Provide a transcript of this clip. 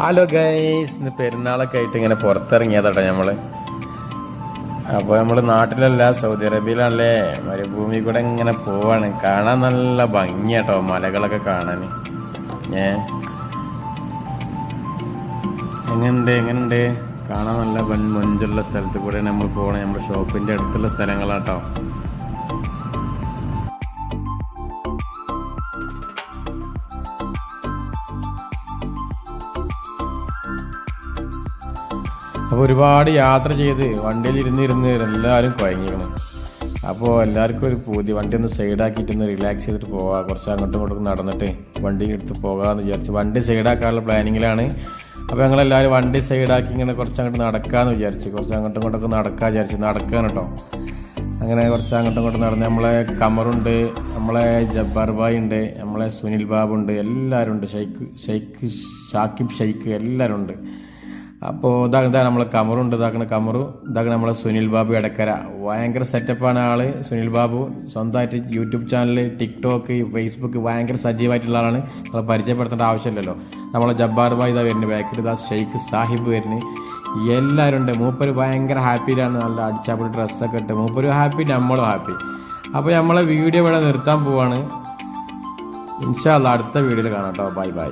Hello guys ഇന്ന് പെരുന്നാളൊക്കെ ആയിട്ട് ഇങ്ങനെ പുറത്തിറങ്ങിയതാട്ടോ നമ്മൾ അപ്പോൾ നമ്മൾ നാട്ടിലല്ല സൗദി അറേബ്യയിലാണല്ലേ. മരുഭൂമി കൂടെ ഇങ്ങനെ പോവാണ്. കാണാൻ നല്ല ഭംഗിയാട്ടോ മലകളൊക്കെ കാണാൻ ഏ? എങ്ങനുണ്ട് എങ്ങനുണ്ട് കാണാൻ നല്ല മൊഞ്ചുള്ള സ്ഥലത്ത് കൂടെ നമ്മൾ പോകണം നമ്മുടെ ഷോപ്പിന്റെ അടുത്തുള്ള സ്ഥലങ്ങളാട്ടോ. അപ്പോൾ ഒരുപാട് യാത്ര ചെയ്ത് വണ്ടിയിൽ ഇരുന്ന് ഇരുന്ന് എല്ലാവരും കുഴങ്ങിക്കണം അപ്പോൾ എല്ലാവർക്കും ഒരു പൂതി. വണ്ടി ഒന്ന് സൈഡാക്കിയിട്ട് ഒന്ന് റിലാക്സ് ചെയ്തിട്ട് പോകാം കുറച്ച് അങ്ങോട്ടും ഇങ്ങോട്ടും നടന്നിട്ട് വണ്ടി എടുത്ത് പോകാമെന്ന് വിചാരിച്ചു വണ്ടി സൈഡാക്കാനുള്ള പ്ലാനിങ്ങിലാണ് അപ്പോൾ ഞങ്ങളെല്ലാവരും വണ്ടി സൈഡാക്കി ഇങ്ങനെ കുറച്ച് അങ്ങോട്ട് നടക്കാമെന്ന് വിചാരിച്ചു. കുറച്ച് അങ്ങോട്ടും ഇങ്ങോട്ടൊക്കെ നടക്കാൻ വിചാരിച്ചു. നടക്കാൻ കേട്ടോ അങ്ങനെ കുറച്ച് അങ്ങോട്ടും ഇങ്ങോട്ടും നടന്ന് നമ്മളെ കമറുണ്ട് നമ്മളെ ജബ്ബാർ ഭായ് ഉണ്ട് നമ്മളെ സുനിൽ ബാബുണ്ട് എല്ലാവരും ഉണ്ട് ഷെയ്ഖ് ഷെയ്ഖ് ഷാക്കിബ് ഷെയ്ഖ് എല്ലാവരും ഉണ്ട് അപ്പോൾ ഇതാ നമ്മൾ നമ്മളെ കമറുണ്ട് ഇതാക്കണ കമറു. ഇതാക്കണ നമ്മളെ സുനിൽ ബാബു ഇടക്കര ഭയങ്കര സെറ്റപ്പാണ് ആൾ സുനിൽ ബാബു. സ്വന്തമായിട്ട് യൂട്യൂബ് ചാനൽ ടിക്ടോക്ക് ഫേസ്ബുക്ക് ഭയങ്കര സജീവമായിട്ടുള്ള ആളാണ്. നമ്മളെ പരിചയപ്പെടുത്തേണ്ട ആവശ്യമില്ലല്ലോ. നമ്മളെ ജബ്ബാർ ബായ് ഇതാ വരുന്നത് ബാക്കിൽ ഇതാ ഷെയ്ഖ് സാഹിബ് വരുന്നത് എല്ലാവരും ഉണ്ട്. മൂപ്പര് ഭയങ്കര ഹാപ്പിയിലാണ് നല്ല അടിച്ചാപ്പിടി ഡ്രസ്സൊക്കെ ഇട്ട്. മൂപ്പര് ഹാപ്പി നമ്മളും ഹാപ്പി അപ്പോൾ നമ്മളെ വീഡിയോ ഇവിടെ നിർത്താൻ പോവാണ്. ഇൻഷാല്ല അടുത്ത വീഡിയോയിൽ കാണാം കേട്ടോ. Bye bye